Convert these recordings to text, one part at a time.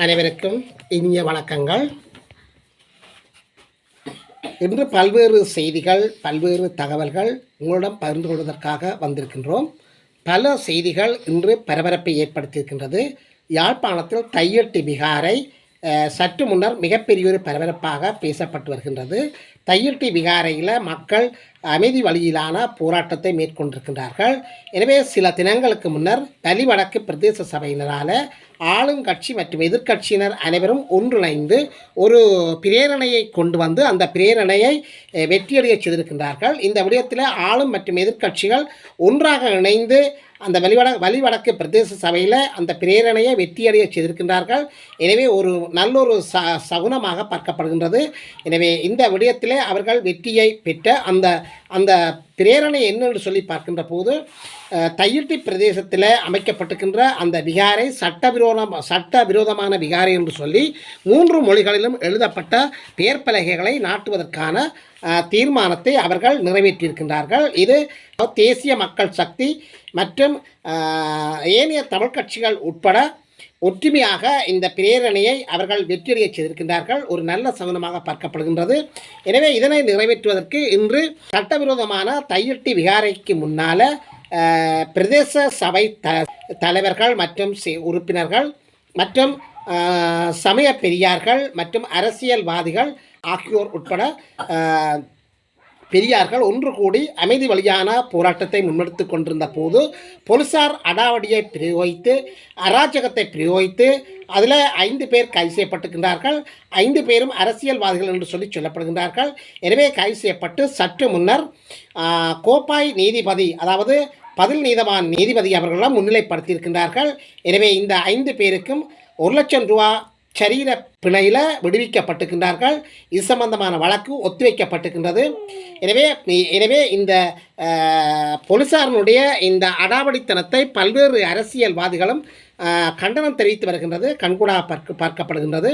அனைவருக்கும் இனிய வணக்கங்கள். இன்று பல்வேறு செய்திகள் பல்வேறு தகவல்கள் உங்களிடம் பகிர்ந்து கொள்வதற்காக வந்திருக்கின்றோம். பல செய்திகள் இன்று பரபரப்பை ஏற்படுத்தியிருக்கின்றது. யாழ்ப்பாணத்தில் தையட்டி விகாரை சற்று முன்னர் மிகப்பெரிய ஒரு பரபரப்பாக பேசப்பட்டு வருகின்றது. தையட்டி விகாரையில் மக்கள் அமைதி வழியிலான போராட்டத்தை மேற்கொண்டிருக்கின்றார்கள். எனவே சில தினங்களுக்கு முன்னர் வடக்கு பிரதேச சபையினரால் ஆளும் கட்சி மற்றும் எதிர்க்கட்சியினர் அனைவரும் ஒன்றிணைந்து ஒரு பிரேரணையை கொண்டு வந்து அந்த பிரேரணையை வெற்றியடைய வெற்றியடையச் செய்திருக்கின்றார்கள். இந்த விடயத்தில் ஆளும் மற்றும் எதிர்க்கட்சிகள் ஒன்றாக இணைந்து அந்த வழிவட வழிவடக்கு பிரதேச சபையில் அந்த பிரேரணையை வெற்றியடைய செய்திருக்கின்றார்கள். எனவே ஒரு நல்லொரு ச சகுனமாக பார்க்கப்படுகின்றது. எனவே இந்த விடயத்திலே அவர்கள் வெற்றியை பெற்ற அந்த அந்த பிரேரணை என்னென்று சொல்லி பார்க்கின்ற போது தையிட்டி பிரதேசத்தில் அமைக்கப்பட்டிருக்கின்ற அந்த விகாரை சட்டவிரோதம் சட்டவிரோதமான விகாரை என்று சொல்லி மூன்று மொழிகளிலும் எழுதப்பட்ட பெயர் பலகைகளை நாட்டுவதற்கான தீர்மானத்தை அவர்கள் நிறைவேற்றியிருக்கின்றார்கள். இது தேசிய மக்கள் சக்தி மற்றும் ஏனைய தமிழ் கட்சிகள் உட்பட ஒற்றுமையாக இந்த பிரேரணையை அவர்கள் வெற்றியடைய செய்திருக்கின்றார்கள். ஒரு நல்ல சகுனமாக பார்க்கப்படுகின்றது. எனவே இதனை நிறைவேற்றுவதற்கு இன்று சட்டவிரோதமான தையட்டி விகாரைக்கு முன்னால் பிரதேச சபை த தலைவர்கள் மற்றும் உறுப்பினர்கள் மற்றும் சமய பெரியார்கள் மற்றும் அரசியல்வாதிகள் ஆகியோர் உட்பட பெரியார்கள் ஒன்று கூடி அமைதி வழியான போராட்டத்தை முன்னெடுத்து கொண்டிருந்த போது போலீசார் அடாவடியை பிரயோகித்து அராஜகத்தை பிரயோகித்து அதில் ஐந்து பேர் கைது செய்யப்பட்டுகின்றார்கள் ஐந்து பேரும் அரசியல்வாதிகள் என்று சொல்லி சொல்லப்படுகின்றார்கள். எனவே கைது செய்யப்பட்டு சற்று முன்னர் கோப்பாய் நீதிபதி அதாவது பதில் நீதவான் நீதிபதி அவர்களெல்லாம் முன்னிலைப்படுத்தியிருக்கின்றார்கள். எனவே இந்த ஐந்து பேருக்கும் ஒரு லட்சம் ரூபா சரீர பிணையில் விடுவிக்கப்பட்டிருக்கின்றார்கள். இது சம்பந்தமான வழக்கு ஒத்திவைக்கப்பட்டிருக்கின்றது. எனவே எனவே இந்த போலீசாரனுடைய இந்த அடாவடித்தனத்தை பல்வேறு அரசியல்வாதிகளும் கண்டனம் தெரிவித்து வருகின்றது கண்கூடா பார்க்க பார்க்கப்படுகின்றது.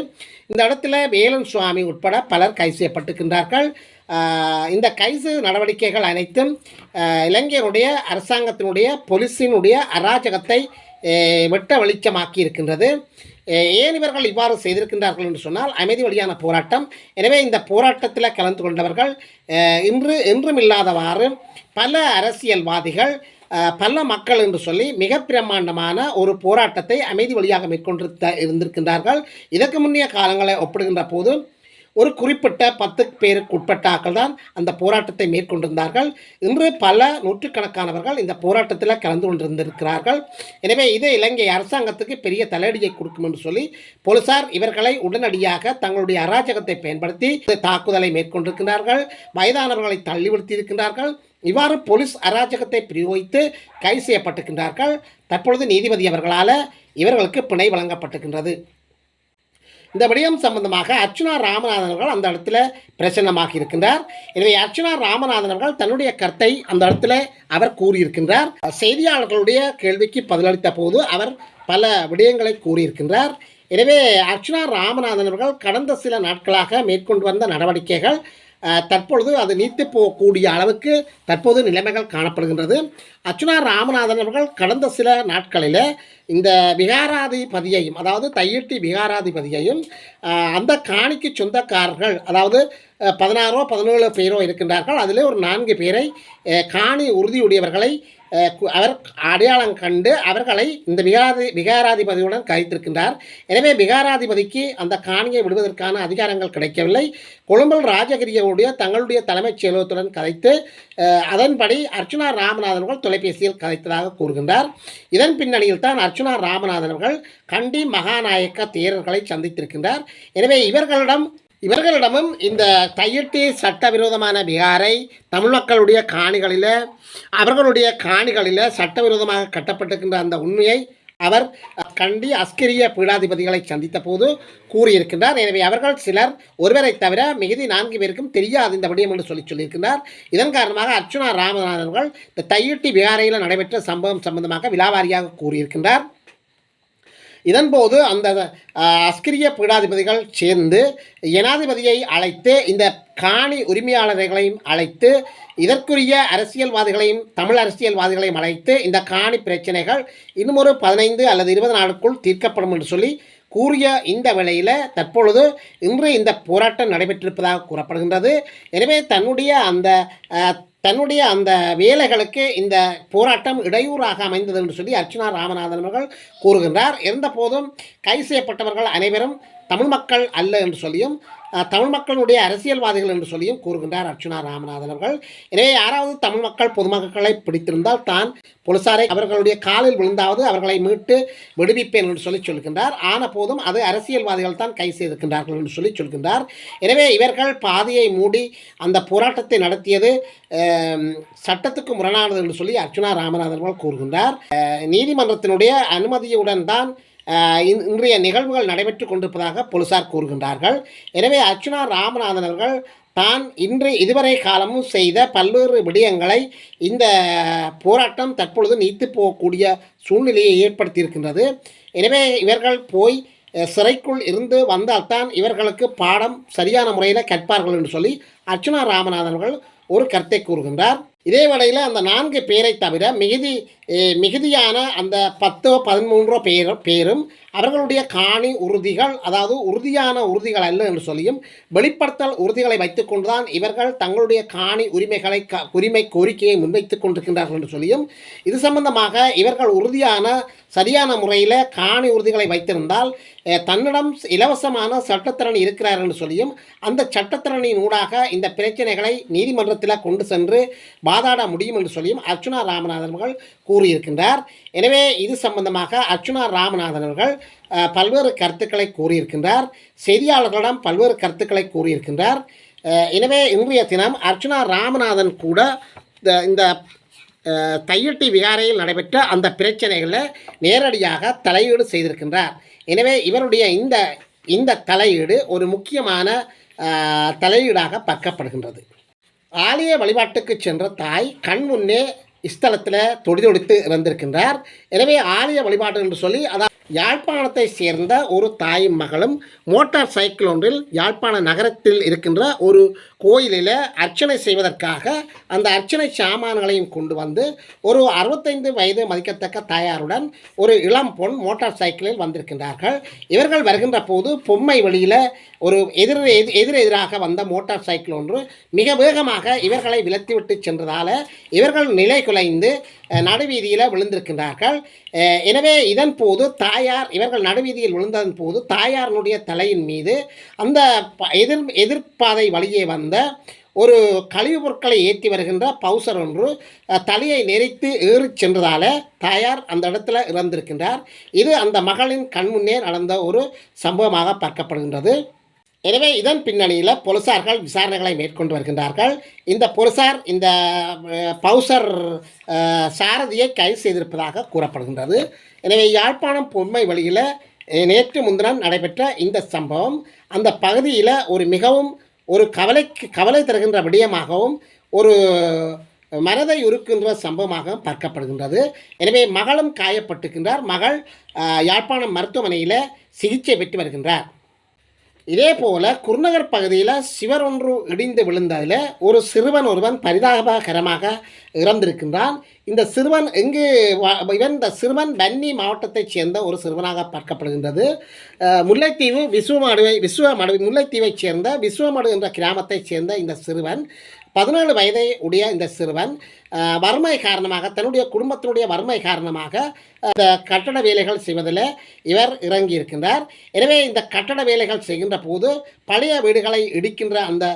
இந்த இடத்துல வேலன் சுவாமி உட்பட பலர் கைது செய்யப்பட்டிருக்கின்றார்கள். இந்த கைது நடவடிக்கைகள் அனைத்தும் இளைஞருடைய இலங்கையினுடைய அரசாங்கத்தினுடைய போலீஸினுடைய அராஜகத்தை வெட்ட வெளிச்சமாக்கி இருக்கின்றது ஏன் இவர்கள் இவ்வாறு செய்திருக்கின்றார்கள் என்று சொன்னால் அமைதி வழியான போராட்டம். எனவே இந்த போராட்டத்தில் கலந்து கொண்டவர்கள் இன்று என்றும் இல்லாதவாறு பல அரசியல்வாதிகள் பல மக்கள் என்று சொல்லி மிக பிரம்மாண்டமான ஒரு போராட்டத்தை அமைதி வழியாக மேற்கொண்டிருந்த இருந்திருக்கின்றார்கள். இதற்கு முன்னைய காலங்களை ஒப்பிடுகின்ற போது ஒரு குறிப்பிட்ட பத்து பேருக்கு உட்பட்ட ஆக்கள் தான் அந்த போராட்டத்தை மேற்கொண்டிருந்தார்கள். இன்று பல நூற்றுக்கணக்கானவர்கள் இந்த போராட்டத்தில் கலந்து கொண்டிருந்திருக்கிறார்கள். எனவே இது இலங்கை அரசாங்கத்துக்கு பெரிய தலையடியை கொடுக்கும் என்று சொல்லி போலீசார் இவர்களை உடனடியாக தங்களுடைய அராஜகத்தை பயன்படுத்தி தாக்குதலை மேற்கொண்டிருக்கிறார்கள். வயதானவர்களை தள்ளிவிடுத்தி இருக்கின்றார்கள் இவ்வாறு போலீஸ் அராஜகத்தை பிரயோகித்து கைது செய்யப்பட்டிருக்கின்றார்கள். தற்பொழுது நீதிபதி அவர்களால் இவர்களுக்கு பிணை வழங்கப்பட்டிருக்கின்றது. இந்த விடயம் சம்பந்தமாக அர்ச்சுனா ராமநாதன் அவர்கள் அந்த இடத்துல பிரசன்னமாக இருக்கின்றார். எனவே அர்ச்சுனா ராமநாதன் அவர்கள் தன்னுடைய கருத்தை அந்த இடத்துல அவர் கூறியிருக்கின்றார். செய்தியாளர்களுடைய கேள்விக்கு பதிலளித்த போது அவர் பல விடயங்களை கூறியிருக்கின்றார். எனவே அர்ச்சுனா ராமநாதன் அவர்கள் கடந்த சில நாட்களாக மேற்கொண்டு வந்த நடவடிக்கைகள் தற்பொழுது அது நீத்து போகக்கூடிய அளவுக்கு தற்போது நிலைமைகள் காணப்படுகின்றது. அர்ச்சுனா ராமநாதன் அவர்கள் கடந்த சில நாட்களில் இந்த விகாராதிபதியையும் அதாவது தையிட்டி விகாராதிபதியையும் அந்த காணிக்கு சொந்தக்காரர்கள் அதாவது பதினாறோ பதினேழு பேரோ இருக்கின்றார்கள். அதிலே ஒரு நான்கு பேரை காணி உறுதியுடையவர்களை அவர் அடையாளம் கண்டு அவர்களை இந்த விகாரதி விகாராதிபதியுடன் கழித்திருக்கின்றார். எனவே விகாராதிபதிக்கு அந்த காணியை விடுவதற்கான அதிகாரங்கள் கிடைக்கவில்லை. கொழும்பல் ராஜகிரியவுடைய தங்களுடைய தலைமைச் செயலகத்துடன் கதைத்து அதன்படி அர்ச்சுனா ராமநாதன் அவர்கள் தொலைபேசியில் கதைத்ததாக கூறுகின்றார். இதன் பின்னணியில் தான் அர்ச்சுனா ராமநாதன் அவர்கள் கண்டி மகாநாயக்க தேரர்களை சந்தித்திருக்கின்றார். எனவே இவர்களிடம் இவர்களிடமும் இந்த தையிட்டு சட்டவிரோதமான விகாரை தமிழ் மக்களுடைய காணிகளில் அவர்களுடைய காணிகளில் சட்டவிரோதமாக கட்டப்பட்டிருக்கின்ற அந்த உண்மையை அவர் கண்டி அஸ்கிரிய பீடாதிபதிகளை சந்தித்த போது கூறியிருக்கின்றார். எனவே அவர்கள் சிலர் ஒருவரை தவிர மிகுதி நான்கு பேருக்கும் தெரியாது இந்த விடயம் என்று சொல்லி சொல்லியிருக்கின்றார். இதன் காரணமாக அர்ச்சுனா ராமநாதன் அவர்கள் இந்த தையிட்டி விகாரையில் நடைபெற்ற சம்பவம் சம்பந்தமாக விலாவாரியாக கூறியிருக்கின்றார். இதன்போது அந்த அஸ்கிரிய பீடாதிபதிகள் சேர்ந்து ஜனாதிபதியை அழைத்து இந்த காணி உரிமையாளர்களையும் அழைத்து இதற்குரிய அரசியல்வாதிகளையும் தமிழ் அரசியல்வாதிகளையும் அழைத்து இந்த காணி பிரச்சனைகள் இன்னும் ஒரு பதினைந்து அல்லது இருபது நாளுக்குள் தீர்க்கப்படும் என்று சொல்லி கூறிய இந்த வேளையில் தற்பொழுது இன்று இந்த போராட்டம் நடைபெற்றிருப்பதாக கூறப்படுகின்றது. எனவே தன்னுடைய அந்த தன்னுடைய அந்த வேலைகளுக்கு இந்த போராட்டம் இடையூறாக அமைந்தது என்று சொல்லி அர்ச்சனா ராமநாதன் அவர்கள் கூறுகின்றார். இருந்தபோதும் கைது செய்யப்பட்டவர்கள் அனைவரும் தமிழ் மக்கள் அல்ல என்று சொல்லியும் தமிழ் மக்களுடைய அரசியல்வாதிகள் என்று சொல்லியும் கூறுகின்றார் அர்ச்சனா ராமநாதன் அவர்கள். எனவே யாராவது தமிழ் மக்கள் பொதுமக்களை பிடித்திருந்தால் தான் போலீசாரை அவர்களுடைய காலில் விழுந்தாவது அவர்களை மீட்டு விடுவிப்பேன் என்று சொல்லி சொல்கின்றார். ஆன போதும் அது அரசியல்வாதிகள் தான் கை செய்திருக்கின்றார்கள் என்று சொல்லி சொல்கின்றார். எனவே இவர்கள் பாதையை மூடி அந்த போராட்டத்தை நடத்தியது சட்டத்துக்கு முரணானது என்று சொல்லி அர்ச்சுனா ராமநாதன் அவர்கள் கூறுகின்றார். நீதிமன்றத்தினுடைய அனுமதியுடன் தான் இன்றைய நிகழ்வுகள் நடைபெற்று கொண்டிருப்பதாக போலீசார் கூறுகின்றார்கள். எனவே அர்ச்சுனா ராமநாதன் அவர்கள் தான் இன்று இதுவரை காலமும் செய்த பல்வேறு விடயங்களை இந்த போராட்டம் தற்பொழுது நீத்து போகக்கூடிய சூழ்நிலையை ஏற்படுத்தியிருக்கின்றது. எனவே இவர்கள் போய் சிறைக்குள் இருந்து வந்தால்தான் இவர்களுக்கு பாடம் சரியான முறையில் கற்பார்கள் என்று சொல்லி அர்ச்சுனா ராமநாதன் அவர்கள் ஒரு கருத்தை கூறுகின்றார். இதே வேளையில் அந்த நான்கு பேரை தவிர மிகுதி மிகுதியான அந்த பத்தோ பதிமூன்றோ பேர் பேரும் அவர்களுடைய காணி உறுதிகள் அதாவது உறுதியான உறுதிகள் அல்ல என்று சொல்லியும் வெளிப்படுத்தல் உறுதிகளை வைத்துக்கொண்டுதான் இவர்கள் தங்களுடைய காணி உரிமைகளை க உரிமை கோரிக்கையை முன்வைத்துக் கொண்டிருக்கின்றார்கள் என்று சொல்லியும் இது சம்பந்தமாக இவர்கள் உறுதியான சரியான முறையில் காணி உறுதிகளை வைத்திருந்தால் தன்னிடம் இலவசமான சட்டத்திறன் இருக்கிறார் என்று சொல்லியும் அந்த சட்டத்திறனின் ஊடாக இந்த பிரச்சனைகளை நீதிமன்றத்தில் கொண்டு சென்று வாதாட முடியும் என்று சொல்லியும் அர்ச்சுனா ராமநாதன் அவர்கள் கூறியிருக்கின்றார். எனவே இது சம்பந்தமாக அர்ச்சுனா ராமநாதன் அவர்கள் பல்வேறு கருத்துக்களை கூறியிருக்கின்றார். செய்தியாளர்களிடம் பல்வேறு கருத்துக்களை கூறியிருக்கின்றார். எனவே இன்றைய தினம் அர்ச்சுனா ராமநாதன் கூட இந்த- இந்த தையட்டி விகாரையில் நடைபெற்ற அந்த பிரச்சனைகளில் நேரடியாக தலையீடு செய்திருக்கின்றார். எனவே இவருடைய இந்த இந்த தலையீடு ஒரு முக்கியமான தலையீடாக பார்க்கப்படுகின்றது. ஆலய வழிபாட்டுக்கு சென்ற தாய் கண் முன்னே ஸ்தலத்தில் தொடிதொடித்து இறந்திருக்கின்றார். எனவே ஆலய வழிபாடு என்று சொல்லி அதாவது யாழ்ப்பாணத்தை சேர்ந்த ஒரு தாயும் மகளும் மோட்டார் சைக்கிள் ஒன்றில் யாழ்ப்பாண நகரத்தில் இருக்கின்ற ஒரு கோயிலில் அர்ச்சனை செய்வதற்காக அந்த அர்ச்சனை சாமான்களையும் கொண்டு வந்து ஒரு அறுபத்தைந்து வயது மதிக்கத்தக்க தாயாருடன் ஒரு இளம் பொன் மோட்டார் சைக்கிளில் வந்திருக்கின்றார்கள். இவர்கள் வருகின்ற போது பொம்மை வழியில் ஒரு எதிர் எதிர் எதிர் எதிராக வந்த மோட்டார் சைக்கிள் ஒன்று மிக வேகமாக இவர்களை விலத்திவிட்டு சென்றதால் இவர்கள் நிலை குலைந்து நடுவீதியில் விழுந்திருக்கின்றார்கள். எனவே இதன் போது தாயார் இவர்கள் நடுவீதியில் விழுந்ததன் போது தாயாரினுடைய தலையின் மீது அந்த ப- எதிர் எதிர்ப்பாதை வழியே வந்த ஒரு கழிவுப் பொருட்களை ஏற்றி வருகின்ற பவுசர் ஒன்று தலையை நெறித்து ஏறி சென்றதால் தாயார் அந்த இடத்துல இறந்திருக்கின்றார். இது அந்த மகளின் கண்முன்னே நடந்த ஒரு சம்பவமாக பார்க்கப்படுகின்றது. எனவே இதன் பின்னணியில் போலீசார்கள் விசாரணைகளை மேற்கொண்டு வருகின்றார்கள். இந்த போலீசார் இந்த பவுசர் சாரதியை கைது செய்திருப்பதாக கூறப்படுகின்றது. எனவே யாழ்ப்பாணம் பொம்மை வழியில் நேற்று முன்தினம் நடைபெற்ற இந்த சம்பவம் அந்த பகுதியில் ஒரு மிகவும் ஒரு கவலைக்கு கவலை தருகின்ற விடயமாகவும் ஒரு மனதை உருக்கின்ற சம்பவமாக பார்க்கப்படுகின்றது. எனவே மகளும் காயப்பட்டுக்கின்றார் மகள் யாழ்ப்பாணம் மருத்துவமனையில் சிகிச்சை பெற்று வருகின்றார். இதே போல குருநகர் பகுதியில் சிவர் ஒன்று இடிந்து விழுந்ததில் ஒரு சிறுவன் ஒருவன் பரிதாபகரமாக இறந்திருக்கின்றான். இந்த சிறுவன் எங்கு வா- இவன் இந்த சிறுவன் வன்னி மாவட்டத்தைச் சேர்ந்த ஒரு சிறுவனாக பார்க்கப்படுகின்றது. அஹ், முல்லைத்தீவு விசுவமடுவை விசுவமடு முல்லைத்தீவைச் சேர்ந்த விஸ்வமடு என்ற கிராமத்தைச் சேர்ந்த இந்த சிறுவன் பதினேழு வயதை உடைய இந்த சிறுவன் வறுமை காரணமாக தன்னுடைய குடும்பத்தினுடைய வறுமை காரணமாக இந்த கட்டட வேலைகள் செய்வதில் இவர் இறங்கி இருக்கின்றார் எனவே இந்த கட்டட வேலைகள் செய்கின்ற போது பழைய வீடுகளை இடிக்கின்ற அந்த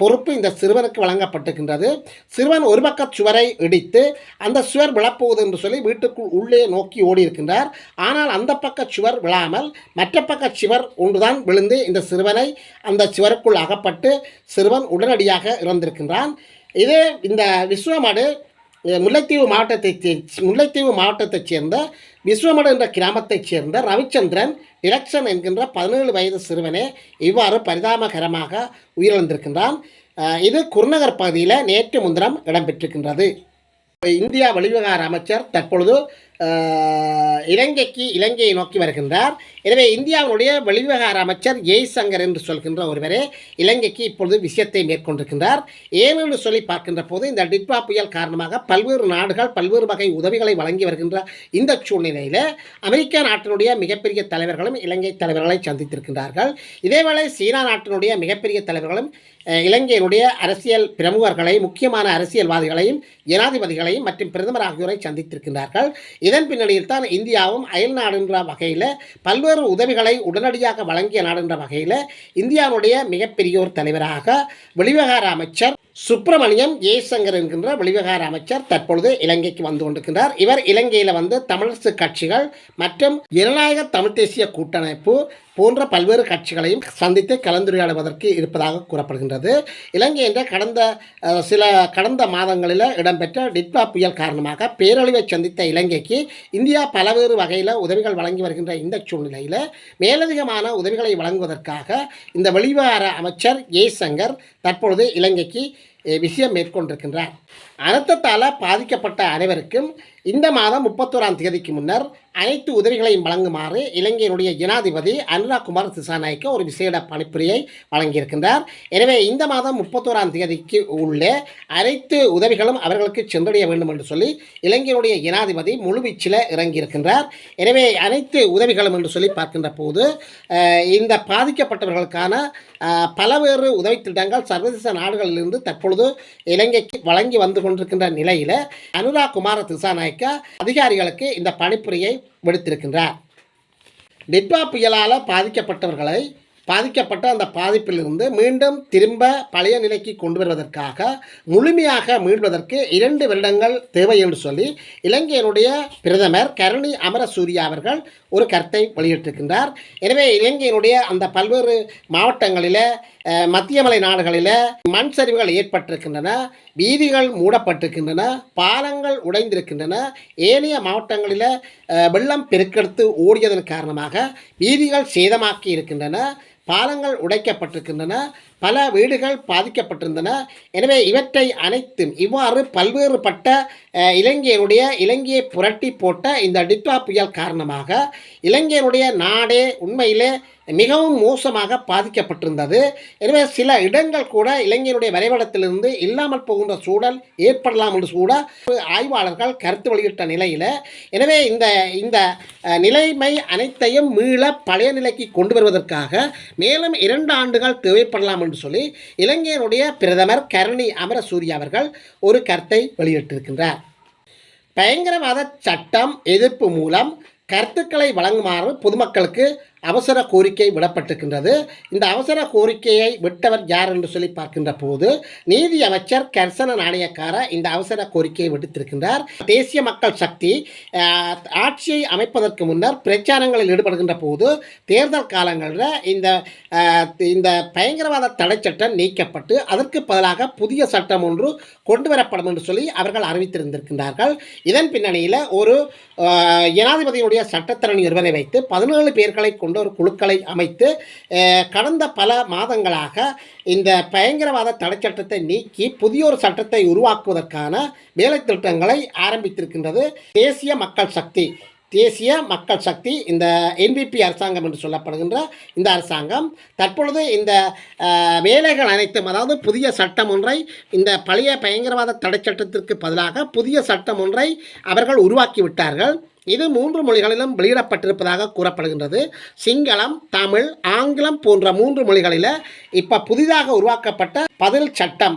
பொறுப்பு இந்த சிறுவனுக்கு வழங்கப்பட்டிருக்கின்றது. சிறுவன் ஒரு பக்க சுவரை இடித்து அந்த சுவர் விழப்போகுது என்று சொல்லி வீட்டுக்குள் உள்ளே நோக்கி ஓடி இருக்கின்றார் ஆனால் அந்த பக்க சுவர் விழாமல் மற்ற பக்க சுவர் ஒன்றுதான் விழுந்து இந்த சிறுவனை அந்த சுவருக்குள் அகப்பட்டு சிறுவன் உடனடியாக இறந்திருக்கின்றான். இது இந்த விஸ்வமடு முல்லைத்தீவு மாவட்டத்தை முல்லைத்தீவு மாவட்டத்தைச் சேர்ந்த விஸ்வமடு என்ற கிராமத்தைச் சேர்ந்த ரவிச்சந்திரன் இலக்ஷன் என்கின்ற பதினேழு வயது சிறுவனே இவ்வாறு பரிதாபகரமாக உயிரிழந்திருக்கின்றான். இது குருநகர் பகுதியில் நேற்று முன்தினம் இடம்பெற்றிருக்கின்றது. இந்தியா வெளிவிவகார அமைச்சர் தற்பொழுது இலங்கைக்கு இலங்கையை நோக்கி வருகின்றார். எனவே இந்தியாவினுடைய வெளிவிவகார அமைச்சர் ஜெய்சங்கர் என்று சொல்கின்ற ஒருவரே இலங்கைக்கு இப்பொழுது விஷயத்தை மேற்கொண்டிருக்கின்றார். ஏனென்று சொல்லி பார்க்கின்ற போது இந்த டிட்வா புயல் காரணமாக பல்வேறு நாடுகள் பல்வேறு வகை உதவிகளை வழங்கி வருகின்ற இந்த சூழ்நிலையில் அமெரிக்கா நாட்டினுடைய மிகப்பெரிய தலைவர்களும் இலங்கை தலைவர்களை சந்தித்திருக்கின்றார்கள். இதேவேளை சீனா நாட்டினுடைய மிகப்பெரிய தலைவர்களும் இலங்கையினுடைய அரசியல் பிரமுகர்களை முக்கியமான அரசியல்வாதிகளையும் ஜனாதிபதிகளையும் மற்றும் பிரதமர் ஆகியோரை சந்தித்திருக்கின்றார்கள். இதன் பின்னணியில் தான் இந்தியாவும் அயல் நாடு என்ற வகையில் பல்வேறு உதவிகளை உடனடியாக வழங்கிய நாடு என்ற வகையில் இந்தியாவுடைய மிகப்பெரிய ஒரு தலைவராக வெளிவிவகார அமைச்சர் சுப்பிரமணியம் ஜெய்சங்கர் என்கின்ற வெளிவிவகார அமைச்சர் தற்பொழுது இலங்கைக்கு வந்து கொண்டிருக்கின்றார். இவர் இலங்கையில் வந்து தமிழரசு கட்சிகள் மற்றும் ஜனநாயக தமிழ் தேசிய கூட்டமைப்பு போன்ற பல்வேறு கட்சிகளையும் சந்தித்து கலந்துரையாடுவதற்கு இருப்பதாக கூறப்படுகின்றது. இலங்கை என்ற கடந்த சில கடந்த மாதங்களில் இடம்பெற்ற டிட்வா புயல் காரணமாக பேரழிவை சந்தித்த இலங்கைக்கு இந்தியா பல்வேறு வகையில் உதவிகள் வழங்கி வருகின்ற இந்த சூழ்நிலையில் மேலதிகமான உதவிகளை வழங்குவதற்காக இந்த வெளிவார அமைச்சர் ஜெய்சங்கர் தற்பொழுது இலங்கைக்கு விஷயம் மேற்கொண்டிருக்கின்றார். அனர்த்தத்தால் பாதிக்கப்பட்ட அனைவருக்கும் இந்த மாதம் முப்பத்தோராம் தேதிக்கு முன்னர் அனைத்து உதவிகளையும் வழங்குமாறு இலங்கையினுடைய ஜனாதிபதி அனுராக் குமார் திசாநாய்க்கு ஒரு விசேட பணிப்புரையை வழங்கியிருக்கின்றார். எனவே இந்த மாதம் முப்பத்தோராம் தேதிக்கு உள்ளே அனைத்து உதவிகளும் அவர்களுக்கு சென்றடைய வேண்டும் என்று சொல்லி இலங்கையினுடைய ஜனாதிபதி முழுவீச்சில் இறங்கியிருக்கின்றார். எனவே அனைத்து உதவிகளும் என்று சொல்லி பார்க்கின்ற போது இந்த பாதிக்கப்பட்டவர்களுக்கான பலவேறு உதவி திட்டங்கள் சர்வதேச நாடுகளிலிருந்து தற்பொழுது இலங்கைக்கு வழங்கி வந்து கொண்டிருக்கின்ற நிலையில் அனுராக் குமார திசாநாயக்கா அதிகாரிகளுக்கு இந்த பணிப்புரையை விடுத்திருக்கின்றார். டிட்வா புயலால் பாதிக்கப்பட்டவர்களை பாதிக்கப்பட்ட அந்த பாதிப்பிலிருந்து மீண்டும் திரும்ப பழைய நிலைக்கு கொண்டு வருவதற்காக முழுமையாக மீள்வதற்கு இரண்டு வருடங்கள் தேவை என்று சொல்லி இலங்கையினுடைய பிரதமர் கருணி அமரசூரியா அவர்கள் ஒரு கருத்தை வெளியிட்டிருக்கின்றார். எனவே இலங்கையினுடைய அந்த பல்வேறு மாவட்டங்களில் மத்தியமலை மத்திய மலை நாடுகளில் மண் சரிவுகள் ஏற்பட்டிருக்கின்றன வீதிகள் மூடப்பட்டிருக்கின்றன பாலங்கள் உடைந்திருக்கின்றன ஏனைய மாவட்டங்களில் வெள்ளம் பெருக்கெடுத்து ஓடியதன் காரணமாக வீதிகள் சேதமாக்கி இருக்கின்றன பாலங்கள் உடைக்கப்பட்டிருக்கின்றன பல வீடுகள் பாதிக்கப்பட்டிருந்தன. எனவே இவற்றை அனைத்தும் இவ்வாறு பல்வேறுபட்ட அஹ், இலங்கையை புரட்டி போட்ட இந்த டிட்வா புயல் காரணமாக இலங்கையினுடைய நாடே உண்மையிலே மிகவும் மோசமாக பாதிக்கப்பட்டிருந்தது. எனவே சில இடங்கள் கூட இளைஞருடைய வரைபடத்திலிருந்து இல்லாமல் போகின்ற சூழல் ஏற்படலாம் என்று கூட ஆய்வாளர்கள் கருத்து வெளியிட்ட நிலையில் எனவே இந்த இந்த நிலைமை அனைத்தையும் மீள பழைய நிலைக்கு கொண்டு வருவதற்காக மேலும் இரண்டு ஆண்டுகள் தேவைப்படலாம் என்று சொல்லி இலங்கையினுடைய பிரதமர் கருணி அமரசூரிய அவர்கள் ஒரு கருத்தை வெளியிட்டிருக்கின்றார். பயங்கரவாத சட்டம் எதிர்ப்பு மூலம் கருத்துக்களை வழங்குமாறு பொதுமக்களுக்கு அவசர கோரிக்கை விடப்பட்டிருக்கின்றது. இந்த அவசர கோரிக்கையை விட்டவர் யார் என்று சொல்லி பார்க்கின்ற போது நீதி அமைச்சர் கர்சன நாணயக்கார இந்த அவசர கோரிக்கையை விடுத்திருக்கின்றார். தேசிய மக்கள் சக்தி ஆட்சியை அமைப்பதற்கு முன்னர் பிரச்சாரங்களில் ஈடுபடுகின்ற போது தேர்தல் காலங்களில் இந்த இந்த பயங்கரவாத தடை சட்டம் நீக்கப்பட்டு அதற்கு பதிலாக புதிய சட்டம் ஒன்று கொண்டு வரப்படும் என்று சொல்லி அவர்கள் அறிவித்திருந்திருக்கின்றார்கள். இதன் பின்னணியில் ஒரு ஜனாதிபதியுடைய சட்டத்தரணி ஒருவரை வைத்து பதினேழு பேர்களை கொண்டு ஒரு குழுக்களை அமைத்து கடந்த பல மாதங்களாக இந்த பயங்கரவாத தடை சட்டத்தை நீக்கி புதிய ஒரு சட்டத்தை உருவாக்குவதற்கான வேலை திட்டங்களை ஆரம்பித்திருக்கின்றது தேசிய மக்கள் சக்தி. தேசிய மக்கள் சக்தி இந்த என்பிபி அரசாங்கம் என்று சொல்லப்படுகின்ற இந்த அரசாங்கம். தற்பொழுது இந்த வேலைகள் அனைத்தும் அதாவது புதிய சட்டம் ஒன்றை இந்த பழைய பயங்கரவாத தடை சட்டத்திற்கு பதிலாக புதிய சட்டம் ஒன்றை அவர்கள் உருவாக்கி விட்டார்கள் இது மூன்று மொழிகளிலும் வெளியிடப்பட்டிருப்பதாக கூறப்படுகின்றது. சிங்களம் தமிழ் ஆங்கிலம் போன்ற மூன்று மொழிகளில் இப்போ புதிதாக உருவாக்கப்பட்ட பதில் சட்டம்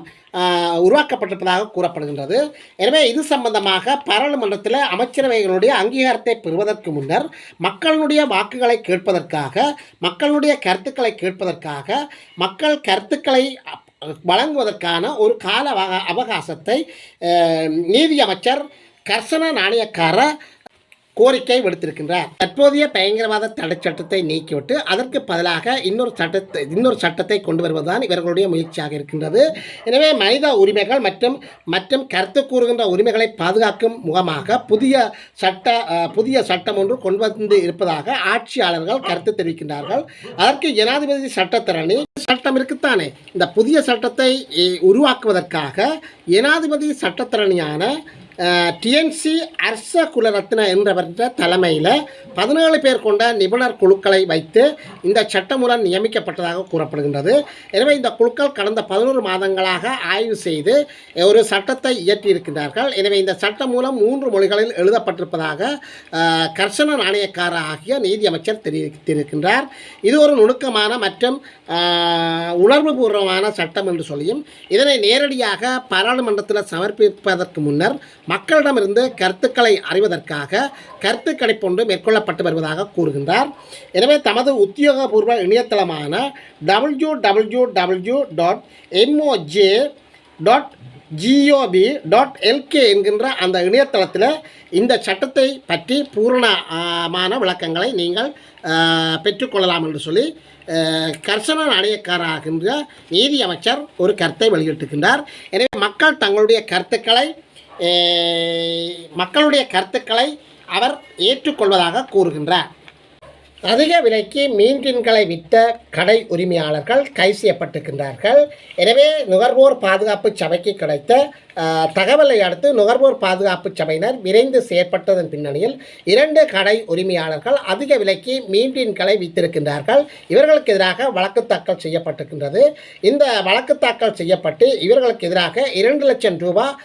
உருவாக்கப்பட்டிருப்பதாக கூறப்படுகின்றது. எனவே இது சம்பந்தமாக பாராளுமன்றத்தில் அமைச்சரவைகளுடைய அங்கீகாரத்தை பெறுவதற்கு முன்னர் மக்களுடைய வாக்குகளை கேட்பதற்காக மக்களுடைய கருத்துக்களை கேட்பதற்காக மக்கள் கருத்துக்களை அப்- வழங்குவதற்கான ஒரு கால அவகா- அவகாசத்தை நீதியமைச்சர் நீதி அமைச்சர் கர்சன நாணயக்கார கோரிக்கை விடுத்திருக்கின்றார். தற்போதைய பயங்கரவாத தடை சட்டத்தை நீக்கிவிட்டு அதற்கு பதிலாக இன்னொரு சட்டத்தை இன்னொரு சட்டத்தை கொண்டு வருவதுதான் இவர்களுடைய முயற்சியாக இருக்கின்றது. எனவே மனித உரிமைகள் மற்றும் மற்றும் கருத்து கூறுகின்ற உரிமைகளை பாதுகாக்கும் முகமாக புதிய சட்ட புதிய சட்டம் ஒன்று கொண்டு வந்து இருப்பதாக ஆட்சியாளர்கள் கருத்து தெரிவிக்கின்றார்கள். அதற்கு ஜனாதிபதி சட்டத்திறனி சட்டம் இருக்குத்தானே? இந்த புதிய சட்டத்தை உருவாக்குவதற்காக ஜனாதிபதி சட்டத்திறனியான டிஎன்சி அரச குலரத்ன என்றவர்கிட்ட தலைமையில் பதினேழு பேர் கொண்ட நிபுணர் குழுக்களை வைத்து இந்த சட்டமூலம் நியமிக்கப்பட்டதாக கூறப்படுகின்றது. எனவே இந்த குழுக்கள் கடந்த பதினோரு மாதங்களாக ஆய்வு செய்து ஒரு சட்டத்தை இயற்றியிருக்கின்றார்கள். எனவே இந்த சட்டம் மூலம் மூன்று மொழிகளில் எழுதப்பட்டிருப்பதாக கர்ஷன நாணயக்கார ஆகிய நீதியமைச்சர் தெரிவித்திருக்கின்றார் இது ஒரு நுணுக்கமான மற்றும் உணர்வுபூர்வமான சட்டம் என்று சொல்லியும் இதனை நேரடியாக பாராளுமன்றத்தில் சமர்ப்பிப்பதற்கு முன்னர் மக்களிடமிருந்து கருத்துக்களை அறிவதற்காக கருத்து கணிப்பொன்று மேற்கொள்ளப்பட்டு வருவதாக கூறுகின்றார். எனவே தமது உத்தியோகபூர்வ இணையதளமான W W W dot MOJ dot GOP dot LK என்கின்ற அந்த இணையதளத்தில் இந்த சட்டத்தை பற்றி பூரணமான விளக்கங்களை நீங்கள் பெற்றுக்கொள்ளலாம் என்று சொல்லி கர்சன நாணயக்காராகின்ற நீதி அமைச்சர் ஒரு கருத்தை வெளியிட்டிருக்கின்றார். எனவே மக்கள் தங்களுடைய கருத்துக்களை மக்களுடைய கருத்துக்களை அவர் ஏற்றுக்கொள்வதாக கூறுகின்றார். அதிக விலைக்கு மீன்கின்களை விட்ட விற்ற கடை உரிமையாளர்கள் கை செய்யப்பட்டிருக்கின்றார்கள். எனவே நுகர்வோர் பாதுகாப்பு சபைக்கு கிடைத்த தகவலை அடுத்து நுகர்வோர் பாதுகாப்பு சபையினர் விரைந்து செயற்பட்டதன் பின்னணியில் இரண்டு கடை உரிமையாளர்கள் அதிக விலைக்கு மீன் டின்களை இவர்களுக்கு எதிராக வழக்கு தாக்கல் செய்யப்பட்டிருக்கின்றது. இந்த வழக்கு தாக்கல் செய்யப்பட்டு இவர்களுக்கு எதிராக இரண்டு லட்சம் ரூபாய்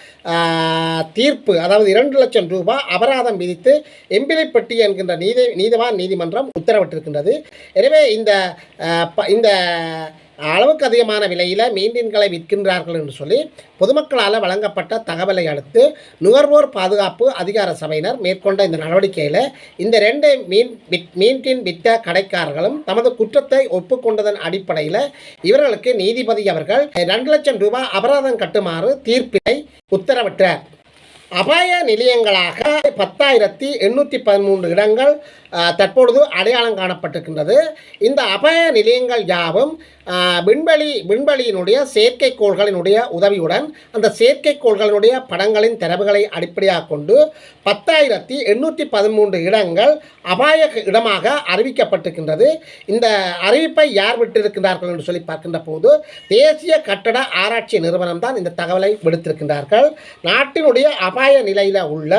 தீர்ப்பு அதாவது இரண்டு லட்சம் ரூபாய் அபராதம் விதித்து எம்பிலிப்பட்டி என்கின்ற நீதி நீதிவான் நீதிமன்றம் உத்தரவிட்டிருக்கின்றது. எனவே இந்த ப- இந்த அளவுக்கு அதிகமான விலையில் மீன்டீன்களை விற்கின்றார்கள் என்று சொல்லி பொதுமக்களால் வழங்கப்பட்ட தகவலை அடுத்து நுகர்வோர் பாதுகாப்பு அதிகார சபையினர் மேற்கொண்ட இந்த நடவடிக்கையில் இந்த ரெண்டு மீன் வித் மீன்டீன் வித்த கடைக்காரர்களும் தமது குற்றத்தை ஒப்புக்கொண்டதன் அடிப்படையில் இவர்களுக்கு நீதிபதி அவர்கள் ரெண்டு லட்சம் ரூபாய் அபராதம் கட்டுமாறு தீர்ப்பினை உத்தரவிட்டார். அபாய நிலையங்களாக பத்தாயிரத்தி எண்ணூற்றி பதிமூன்று இடங்கள் தற்பொழுது அடையாளம் காணப்பட்டிருக்கின்றது. இந்த அபாய நிலையங்கள் யாவும் விண்வெளி விண்வெளியினுடைய செயற்கைக்கோள்களினுடைய உதவியுடன் அந்த செயற்கைக்கோள்களினுடைய படங்களின் தரவுகளை அடிப்படையாக கொண்டு பத்தாயிரத்தி எண்ணூற்றி பதிமூன்று இடங்கள் அபாய இடமாக அறிவிக்கப்பட்டிருக்கின்றது. இந்த அறிவிப்பை யார் விட்டிருக்கின்றார்கள் என்று சொல்லி பார்க்கின்ற போது தேசிய கட்டட ஆராய்ச்சி நிறுவனம் தான் இந்த தகவலை விடுத்திருக்கின்றார்கள். நாட்டினுடைய அபாய நிலையில் உள்ள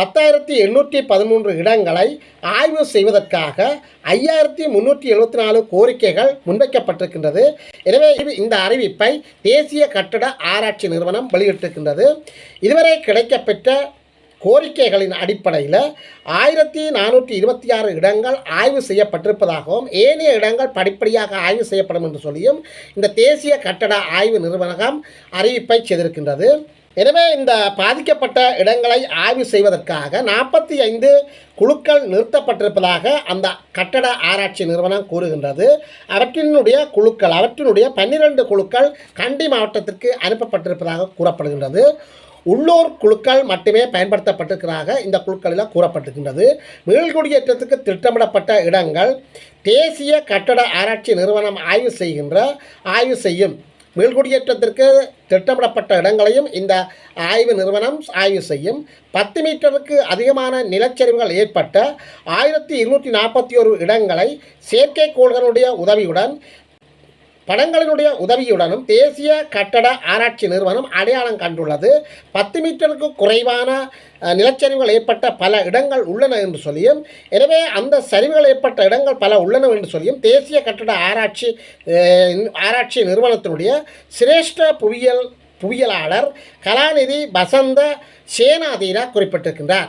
பத்தாயிரத்தி எண்ணூற்றி பதிமூன்று இடங்களை ஆய்வு செய்வதற்காக ஐயாயிரத்தி முந்நூற்றி எழுபத்தி நாலு கோரிக்கைகள் முன்வைக்கப்பட்டிருக்கின்றது. எனவே இந்த அறிவிப்பை தேசிய கட்டட ஆராய்ச்சி நிறுவனம் வெளியிட்டிருக்கின்றது. இதுவரை கிடைக்கப்பெற்ற கோரிக்கைகளின் அடிப்படையில் ஆயிரத்தி நானூற்றி இருபத்தி ஆறு இடங்கள் ஆய்வு செய்யப்பட்டிருப்பதாகவும் ஏனைய இடங்கள் படிப்படியாக ஆய்வு செய்யப்படும் என்று சொல்லியும் இந்த தேசிய கட்டட ஆய்வு நிறுவனம் அறிவிப்பை செய்திருக்கின்றது. எனவே இந்த பாதிக்கப்பட்ட இடங்களை ஆய்வு செய்வதற்காக நாற்பத்தி ஐந்து குழுக்கள் நிறுத்தப்பட்டிருப்பதாக அந்த கட்டட ஆராய்ச்சி நிறுவனம் கூறுகின்றது. அவற்றினுடைய குழுக்கள் அவற்றினுடைய பன்னிரண்டு குழுக்கள் கண்டி மாவட்டத்திற்கு அனுப்பப்பட்டிருப்பதாக கூறப்படுகின்றது. உள்ளூர் குழுக்கள் மட்டுமே பயன்படுத்தப்பட்டிருக்கிறதாக இந்த குழுக்களில் கூறப்பட்டிருக்கின்றது. மீள்குடியேற்றத்துக்கு திட்டமிடப்பட்ட இடங்கள் தேசிய கட்டட ஆராய்ச்சி நிறுவனம் ஆய்வு செய்கின்ற ஆய்வு செய்யும். மீள்குடியேற்றத்திற்கு திட்டமிடப்பட்ட இடங்களையும் இந்த ஆய்வு நிறுவனம் ஆய்வு செய்யும். பத்து மீட்டருக்கு அதிகமான நிலச்சரிவுகள் ஏற்பட்ட ஆயிரத்தி இருநூற்றி நாற்பத்தி ஒரு இடங்களை செயற்கைக்கோள்களுடைய உதவியுடன் படங்களினுடைய உதவியுடனும் தேசிய கட்டட ஆராய்ச்சி நிறுவனம் அடையாளம் கண்டுள்ளது. பத்து மீட்டருக்கு குறைவான நிலச்சரிவுகள் ஏற்பட்ட பல இடங்கள் உள்ளன என்று சொல்லியும் எனவே அந்த சரிவுகள் ஏற்பட்ட இடங்கள் பல உள்ளன என்று சொல்லியும் தேசிய கட்டட ஆராய்ச்சி ஆராய்ச்சி நிறுவனத்தினுடைய சிரேஷ்ட புவியியல் புவியியலாளர் கலாநிதி வசந்த சேனாதீரா குறிப்பிட்டிருக்கின்றார்.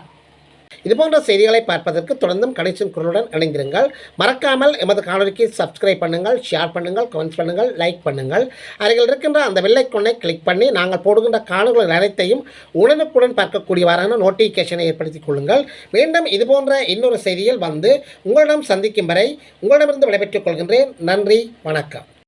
இதுபோன்ற செய்திகளை பார்ப்பதற்கு தொடர்ந்தும் கணேசன் குரலுடன் இணைந்திருங்கள். மறக்காமல் எமது காணொலிக்கு சப்ஸ்கிரைப் பண்ணுங்கள் ஷேர் பண்ணுங்கள் கமெண்ட்ஸ் பண்ணுங்கள் லைக் பண்ணுங்கள். அருகில் இருக்கின்ற அந்த வெள்ளைக்கொன்னை கிளிக் பண்ணி நாங்கள் போடுகின்ற காணொலிகள் அனைத்தையும் உடனுக்குடன் பார்க்கக்கூடியவாறான நோட்டிஃபிகேஷனை ஏற்படுத்திக் கொள்ளுங்கள். மீண்டும் இதுபோன்ற இன்னொரு செய்தியில் வந்து உங்களிடம் சந்திக்கும் வரை உங்களிடமிருந்து விடைபெற்றுக் கொள்கின்றேன். நன்றி வணக்கம்.